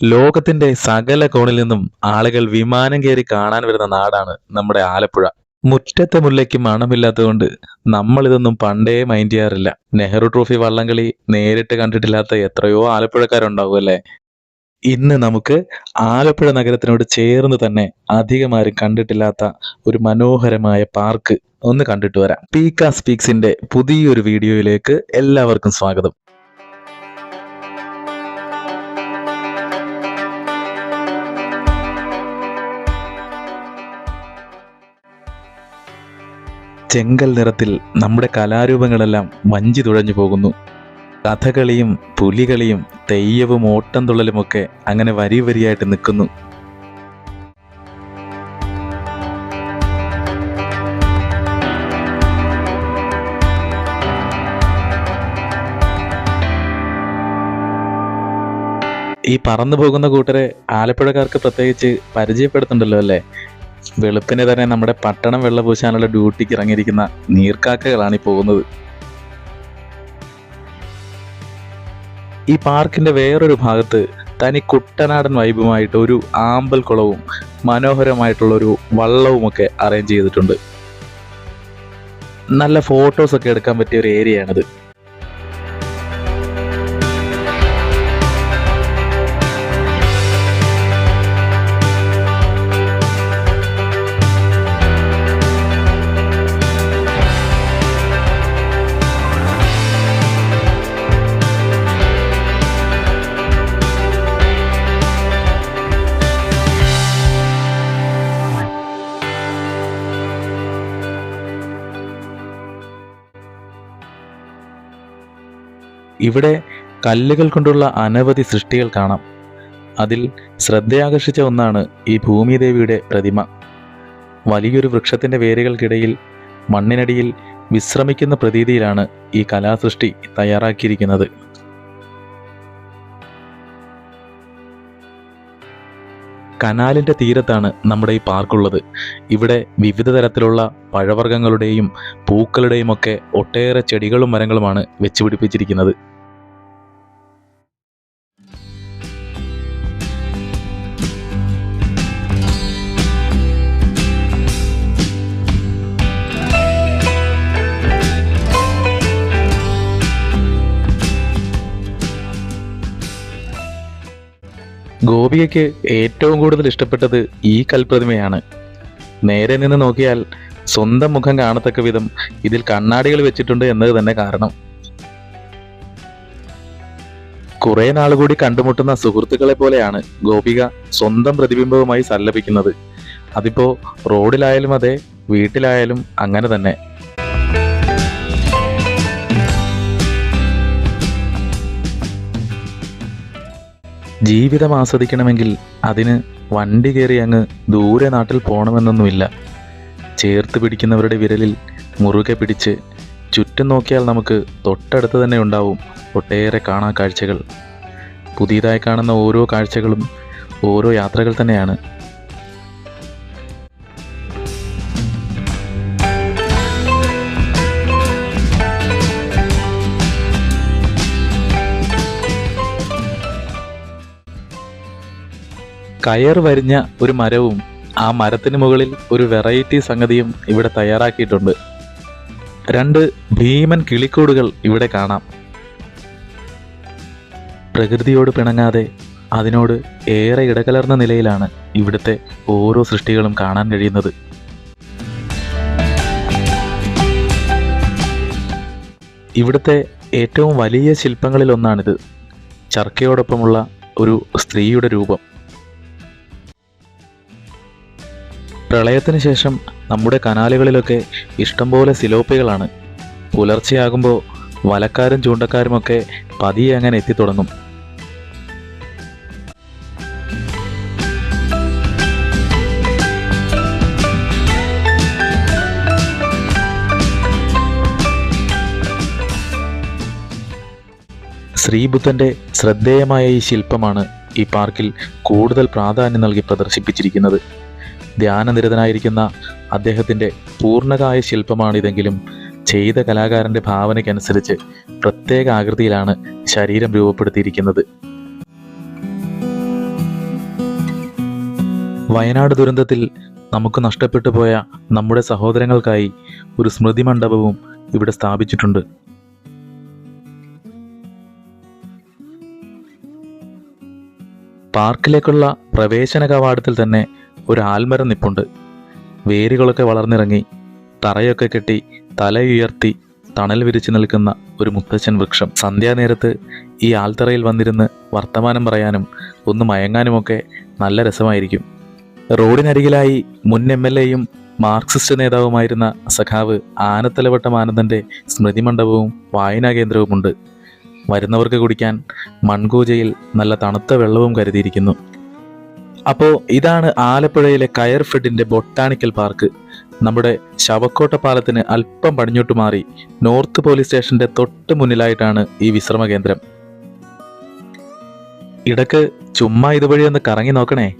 ലോകത്തിന്റെ സകല കോണിൽ നിന്നും ആളുകൾ വിമാനം കയറി കാണാൻ വരുന്ന നാടാണ് നമ്മുടെ ആലപ്പുഴ. മുറ്റത്തെ മുല്ലയ്ക്ക് മണമില്ലാത്തതുകൊണ്ട് നമ്മൾ ഇതൊന്നും പണ്ടേ മൈൻഡ് ചെയ്യാറില്ല. നെഹ്റു ട്രോഫി വള്ളംകളി നേരിട്ട് കണ്ടിട്ടില്ലാത്ത എത്രയോ ആലപ്പുഴക്കാരുണ്ടാവും അല്ലേ ഇന്ന് നമുക്ക് ആലപ്പുഴ നഗരത്തിനോട് ചേർന്ന് തന്നെ അധികമാരും കണ്ടിട്ടില്ലാത്ത ഒരു മനോഹരമായ പാർക്ക് ഒന്ന് കണ്ടിട്ട് വരാം. പീക്ക സ്പീക്സിന്റെ പുതിയൊരു വീഡിയോയിലേക്ക് എല്ലാവർക്കും സ്വാഗതം. ചെങ്കൽ നിറത്തിൽ നമ്മുടെ കലാരൂപങ്ങളെല്ലാം വഞ്ചി തുഴഞ്ഞു പോകുന്നു. കഥകളിയും പുലികളിയും തെയ്യവും ഓട്ടം തുള്ളലുമൊക്കെ അങ്ങനെ വരി വരിയായിട്ട് നിൽക്കുന്നു. ഈ പറന്നു പോകുന്ന കൂട്ടരെ ആലപ്പുഴക്കാർക്ക് പ്രത്യേകിച്ച് പരിചയപ്പെടുത്തുന്നുണ്ടല്ലോ അല്ലേ? വെളുപ്പിനെ തന്നെ നമ്മുടെ പട്ടണം വെള്ളപൂശാനുള്ള ഡ്യൂട്ടിക്ക് ഇറങ്ങിയിരിക്കുന്ന നീർക്കാക്കകളാണ് ഈ പോകുന്നത്. ഈ പാർക്കിന്റെ വേറൊരു ഭാഗത്ത് തനി കുട്ടനാടൻ വൈബുമായിട്ട് ഒരു ആമ്പൽ കുളവും മനോഹരമായിട്ടുള്ള ഒരു വള്ളവും ഒക്കെ അറേഞ്ച് ചെയ്തിട്ടുണ്ട്. നല്ല ഫോട്ടോസ് ഒക്കെ എടുക്കാൻ പറ്റിയ ഒരു ഏരിയ ഇവിടെ കല്ലുകൾ കൊണ്ടുള്ള അനവധി സൃഷ്ടികൾ കാണാം. അതിൽ ശ്രദ്ധയാകർഷിച്ച ഒന്നാണ് ഈ ഭൂമിദേവിയുടെ പ്രതിമ. വലിയൊരു വൃക്ഷത്തിന്റെ വേരുകൾക്കിടയിൽ മണ്ണിനടിയിൽ വിശ്രമിക്കുന്ന പ്രതീതിയിലാണ് ഈ കലാസൃഷ്ടി തയ്യാറാക്കിയിരിക്കുന്നത്. കനാലിന്റെ തീരത്താണ് നമ്മുടെ ഈ പാർക്കുള്ളത്. ഇവിടെ വിവിധ തരത്തിലുള്ള പഴവർഗങ്ങളുടെയും പൂക്കളുടെയും ഒക്കെ ഒട്ടേറെ ചെടികളും മരങ്ങളുമാണ് വെച്ചുപിടിപ്പിച്ചിരിക്കുന്നത്. ഗോപികയ്ക്ക് ഏറ്റവും കൂടുതൽ ഇഷ്ടപ്പെട്ടത് ഈ കൽപ്രതിമയാണ്. നേരെ നിന്ന് നോക്കിയാൽ സ്വന്തം മുഖം കാണത്തക്ക വിധം ഇതിൽ കണ്ണാടികൾ വെച്ചിട്ടുണ്ട് എന്നത് തന്നെ കാരണം. കുറെ നാളുകൂടി കണ്ടുമുട്ടുന്ന സുഹൃത്തുക്കളെ പോലെയാണ് ഗോപിക സ്വന്തം പ്രതിബിംബവുമായി സല്ലപിക്കുന്നത്. അതിപ്പോ റോഡിലായാലും അതെ വീട്ടിലായാലും അങ്ങനെ തന്നെ. ജീവിതം ആസ്വദിക്കണമെങ്കിൽ അതിന് വണ്ടി കയറി അങ്ങ് ദൂരെ നാട്ടിൽ പോകണമെന്നൊന്നുമില്ല. ചേർത്ത് പിടിക്കുന്നവരുടെ വിരലിൽ മുറുകെ പിടിച്ച് ചുറ്റും നോക്കിയാൽ നമുക്ക് തൊട്ടടുത്ത് തന്നെ ഉണ്ടാവും ഒട്ടേറെ കാണാ കാഴ്ചകൾ. പുതിയതായി കാണുന്ന ഓരോ കാഴ്ചകളും ഓരോ യാത്രകൾ തന്നെയാണ്. കയർ വരിഞ്ഞ ഒരു മരവും ആ മരത്തിന് മുകളിൽ ഒരു വെറൈറ്റി സംഗതിയും ഇവിടെ തയ്യാറാക്കിയിട്ടുണ്ട്. രണ്ട് ഭീമൻ കിളിക്കൂടുകൾ ഇവിടെ കാണാം. പ്രകൃതിയോട് പിണങ്ങാതെ അതിനോട് ഏറെ ഇടകലർന്ന നിലയിലാണ് ഇവിടുത്തെ ഓരോ സൃഷ്ടികളും കാണാൻ കഴിയുന്നത്. ഇവിടുത്തെ ഏറ്റവും വലിയ ശില്പങ്ങളിലൊന്നാണിത്. ചർക്കയോടൊപ്പമുള്ള ഒരു സ്ത്രീയുടെ രൂപം. പ്രളയത്തിന് ശേഷം നമ്മുടെ കനാലുകളിലൊക്കെ ഇഷ്ടംപോലെ സിലോപ്പികളാണ്. പുലർച്ചെയാകുമ്പോൾ വലക്കാരും ചൂണ്ടക്കാരുമൊക്കെ പതിയെ അങ്ങനെ എത്തിത്തുടങ്ങും ശ്രീബുദ്ധന്റെ ശ്രദ്ധേയമായ ഈ ശില്പമാണ് ഈ പാർക്കിൽ കൂടുതൽ പ്രാധാന്യം നൽകി പ്രദർശിപ്പിച്ചിരിക്കുന്നത്. ധ്യാനനിരതനായിരിക്കുന്ന അദ്ദേഹത്തിന്റെ പൂർണകായ ശില്പമാണിതെങ്കിലും ചെയ്ത കലാകാരന്റെ ഭാവനയ്ക്കനുസരിച്ച് പ്രത്യേക ആകൃതിയിലാണ് ശരീരം രൂപപ്പെടുത്തിയിരിക്കുന്നത്. വയനാട് ദുരന്തത്തിൽ നമുക്ക് നഷ്ടപ്പെട്ടു പോയ നമ്മുടെ സഹോദരങ്ങൾക്കായി ഒരു സ്മൃതി മണ്ഡപവും ഇവിടെ സ്ഥാപിച്ചിട്ടുണ്ട്. പാർക്കിലേക്കുള്ള പ്രവേശന കവാടത്തിൽ തന്നെ ഒരു ആൽമരം നിപ്പുണ്ട്. വേരുകളൊക്കെ വളർന്നിറങ്ങി തറയൊക്കെ കെട്ടി തലയുയർത്തി തണൽ വിരിച്ചു നിൽക്കുന്ന ഒരു മുത്തച്ഛൻ വൃക്ഷം. സന്ധ്യാനേരത്ത് ഈ ആൽത്തറയിൽ വന്നിരുന്ന് വർത്തമാനം പറയാനും ഒന്ന് മയങ്ങാനുമൊക്കെ നല്ല രസമായിരിക്കും. റോഡിനരികിലായി മുൻ എം എൽ എയും മാർക്സിസ്റ്റ് നേതാവുമായിരുന്ന സഖാവ് ആനത്തലവട്ടം ആനന്ദന്റെ സ്മൃതി മണ്ഡപവും വായനാ കേന്ദ്രവുമുണ്ട്. വരുന്നവർക്ക് കുടിക്കാൻ മൺകൂജയിൽ നല്ല തണുത്ത വെള്ളവും കരുതിയിരിക്കുന്നു. അപ്പോൾ ഇതാണ് ആലപ്പുഴയിലെ കയർ ഫെഡിന്റെ ബൊട്ടാണിക്കൽ പാർക്ക്. നമ്മുടെ ശവക്കോട്ട പാലത്തിന് അല്പം പടിഞ്ഞോട്ട് മാറി നോർത്ത് പോലീസ് സ്റ്റേഷന്റെ തൊട്ട് മുന്നിലായിട്ടാണ് ഈ വിശ്രമ കേന്ദ്രം ഇടയ്ക്ക് ചുമ്മാ ഇതുവഴി ഒന്ന് കറങ്ങി നോക്കണേ.